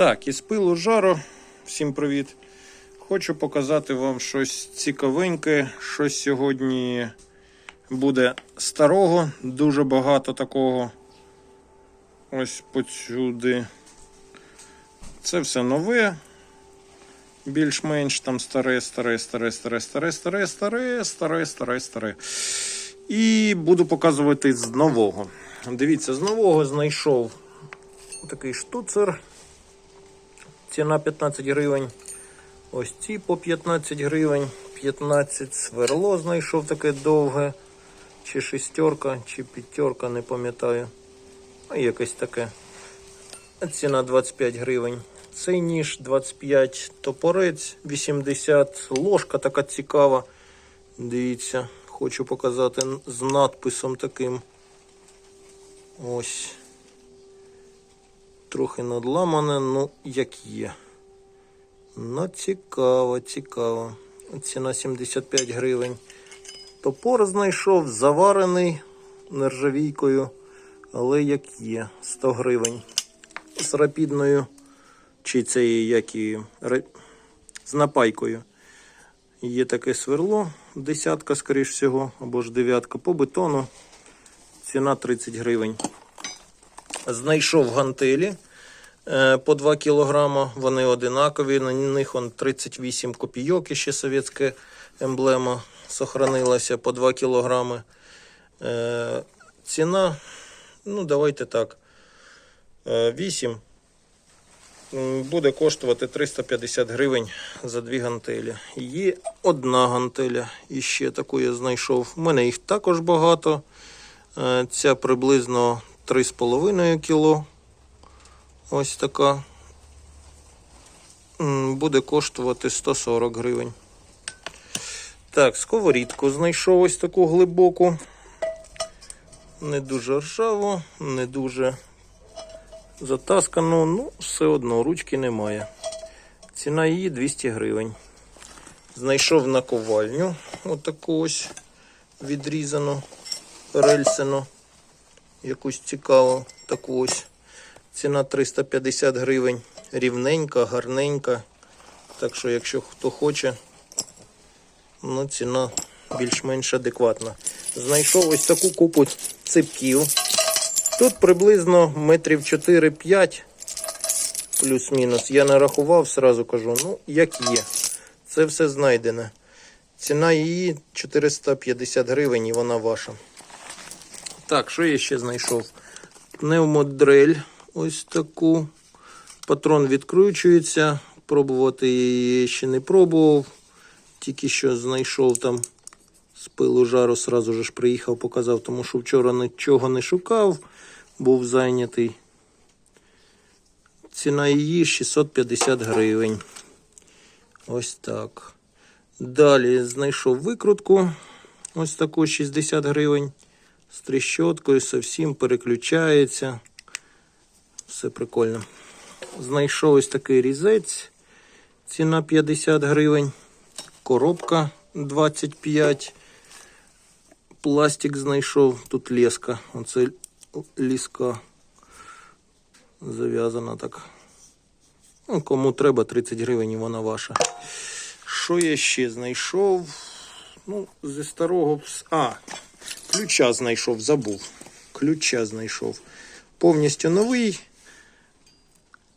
Так, із пилу жару. Всім привіт. Хочу показати вам щось цікавеньке. Щось сьогодні буде старого, дуже багато такого. Ось посюди. Це все нове. Більш-менш там старе, старе, старе, старе, старе, старе, старе, старе, старе, старе. І буду показувати з нового. Дивіться, з нового знайшов такий штуцер. Ціна 15 гривень. Ось ці по 15 гривень. 15 сверло знайшов таке довге. Чи шестерка, чи п'ятерка, не пам'ятаю. А якесь таке. Ціна 25 гривень. Цей ніж 25 топорець, 80 ложка така цікава. Дивіться, хочу показати з надписом таким. Ось. Трохи надламане, ну як є. Ну, цікаво, цікаво. Ціна 75 гривень. Топор знайшов, заварений нержавійкою, але як є, 100 гривень. З рапідною, чи це як і з напайкою. Є таке сверло, десятка, скоріш всього, або ж дев'ятка по бетону. Ціна 30 гривень. Знайшов гантелі е, по 2 кілограма. Вони одинакові. На них он 38 копійок, і ще совєтська емблема сохранилася по 2 кілограми. Е, Ціна, ну давайте так, е, 8. Буде коштувати 350 гривень за дві гантелі. Є одна гантеля, і ще таку я знайшов. У мене їх також багато. Е, Ця приблизно 3,5 кіло. Ось така. Буде коштувати 140 гривень. Так, сковорідку знайшов ось таку глибоку. Не дуже ржаву, не дуже затаскану, ну, все одно ручки немає. Ціна її 200 гривень. Знайшов наковальню, отаку ось відрізану, рельсину, якусь цікаву, таку ось. Ціна 350 гривень. Рівненька, гарненька. Так що, якщо хто хоче, ну, ціна більш-менш адекватна. Знайшов ось таку купу ципків. Тут приблизно метрів 4-5 плюс-мінус. Я нарахував, сразу кажу, ну, як є. Це все знайдене. Ціна її 450 гривень і вона ваша. Так, що я ще знайшов? Пневмодрель. Ось таку. Патрон відкручується. Пробувати її ще не пробував. Тільки що знайшов там з пилу жару, сразу ж приїхав, показав, тому що вчора нічого не шукав, був зайнятий. Ціна її 650 гривень. Ось так. Далі знайшов викрутку. Ось таку 60 гривень. З тріщоткою, совсім переключається. Все прикольно. Знайшов ось такий різець. Ціна 50 гривень. Коробка 25. Пластик знайшов. Тут леска. Оце ліска. Зав'язана так. Ну, кому треба 30 гривень і вона ваша. Що я ще знайшов? Ну, зі старого. А, ключа знайшов, забув. Ключа знайшов. Повністю новий.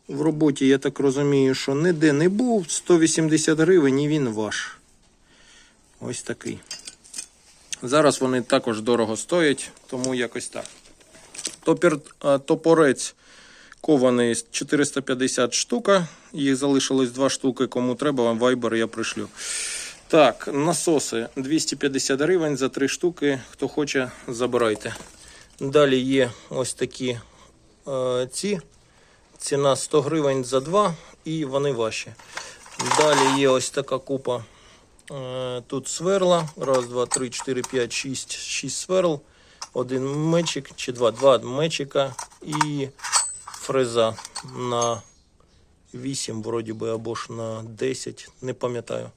В роботі, я так розумію, що ніде не був. 180 гривень і він ваш. Ось такий. Зараз вони також дорого стоять, тому якось так. Топір, топорець кований 450 штука. Їх залишилось 2 штуки. Кому треба, вам вайбер я пришлю. Так, насоси 250 гривень за 3 штуки. Хто хоче, забирайте. Далі є ось такі е, ці. Ціна 100 гривень за 2 і вони ваші. Далі є ось така купа. Е, Тут сверла. Раз, два, три, чотири, п'ять, шість, шість сверл. Один мечик чи два. Два мечика і фреза на 8, вроді би, або ж на 10, не пам'ятаю.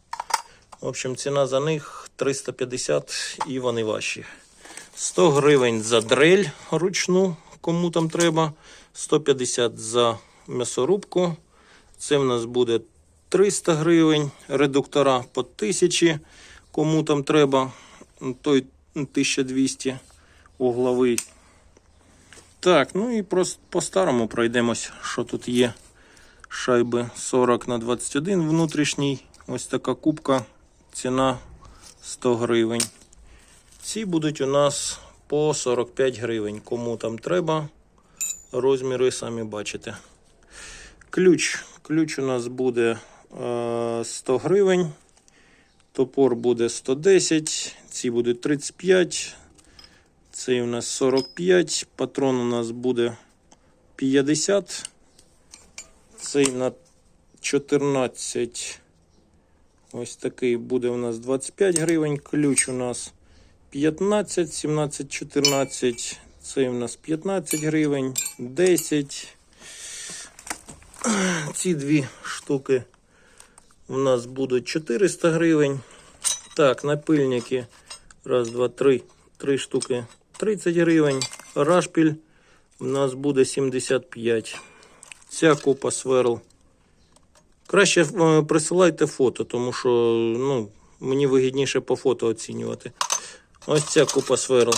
В общем, ціна за них 350 і вони ваші. 100 гривень за дрель ручну, кому там треба. 150 за м'ясорубку. Це в нас буде 300 гривень, редуктора по 1000, кому там треба, той 1200 угловий. Так, ну і просто по-старому пройдемось, що тут є. Шайби 40 на 21 внутрішній. Ось така кубка. Ціна 100 гривень. Ці будуть у нас по 45 гривень. Кому там треба, розміри самі бачите. Ключ. Ключ у нас буде е, 100 гривень. Топор буде 110, ці будуть 35. Цей у нас 45. Патрон у нас буде 50. Цей на 14. Ось такий буде у нас 25 гривень. Ключ у нас 15, 17, 14. Цей у нас 15 гривень, 10. Ці дві штуки у нас будуть 400 гривень. Так, напильники. Раз, два, три. Три штуки 30 гривень. Рашпіль у нас буде 75. Ця купа сверл. Краще е, присилайте фото, тому що ну, мені вигідніше по фото оцінювати. Ось ця купа сверл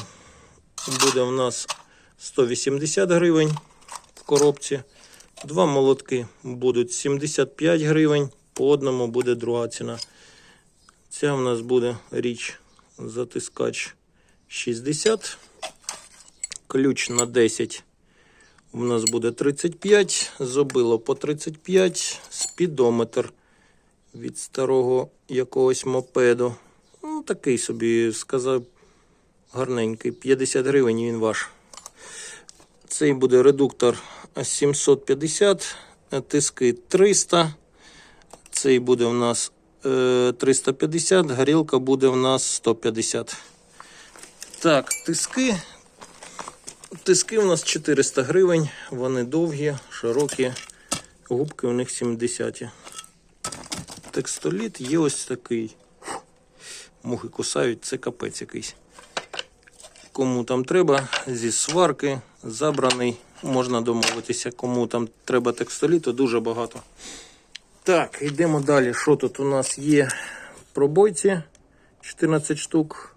буде у нас 180 гривень в коробці. Два молотки будуть 75 гривень, по одному буде друга ціна. Ця в нас буде річ затискач 60. Ключ на 10 у нас буде 35, зобило по 35, спідометр від старого якогось мопеду. Ну, такий собі, сказав, гарненький. 50 гривень він ваш. Цей буде редуктор 750, тиски 300. Цей буде у нас е, 350, горілка буде у нас 150. Так, тиски. Тиски у нас 400 гривень, вони довгі, широкі, губки у них 70. Текстоліт є ось такий. Мухи кусають, це капець якийсь. Кому там треба, зі сварки, забраний, можна домовитися. Кому там треба текстоліту, дуже багато. Так, йдемо далі. Що тут у нас є? Пробойці 14 штук.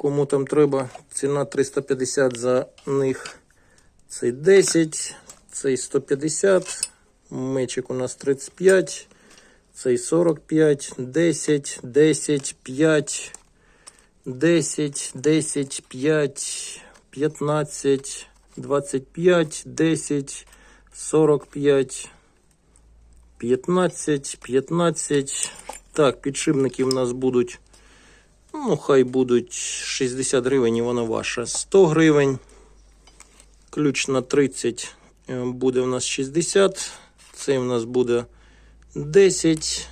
Кому там треба, ціна 350 за них. Цей 10, цей 150, мечик у нас 35, цей 45, 10, 10, 5, 10, 10, 5, 15, 25, 10, 45, 15, 15. Так, підшипники в нас будуть. Ну, хай будуть 60 гривень і воно ваше. 100 гривень. Ключ на 30 е, буде у нас 60. Цей у нас буде 10.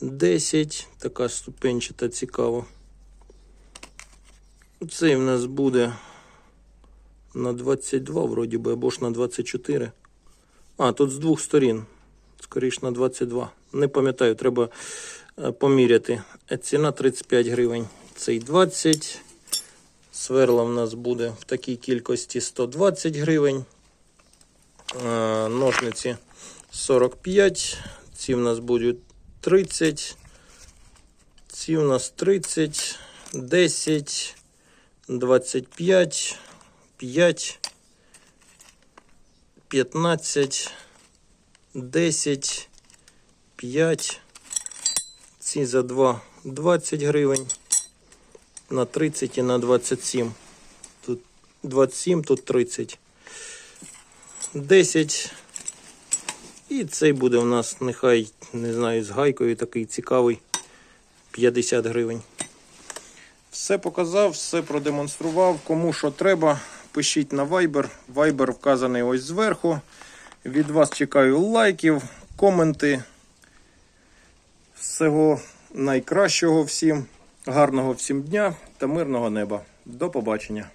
10. Така ступенчата цікава. Цей у нас буде на 22, вроді би, або ж на 24. А, тут з двох сторін. Скоріш на 22. Не пам'ятаю, треба поміряти. Е, Ціна 35 гривень. Цей 20. Сверла в нас буде в такій кількості 120 гривень. Е, Ножниці 45. Ці в нас будуть 30. Ці у нас 30, 10, 25, 5, 15, 10, 5. Ці за 2 20 гривень. На 30 і на 27. Тут 27, тут 30. 10. І цей буде у нас, нехай, не знаю, з гайкою такий цікавий. 50 гривень. Все показав, все продемонстрував. Кому що треба, пишіть на Viber. Viber вказаний ось зверху. Від вас чекаю лайків, коменти. Всього найкращого всім, гарного всім дня та мирного неба. До побачення.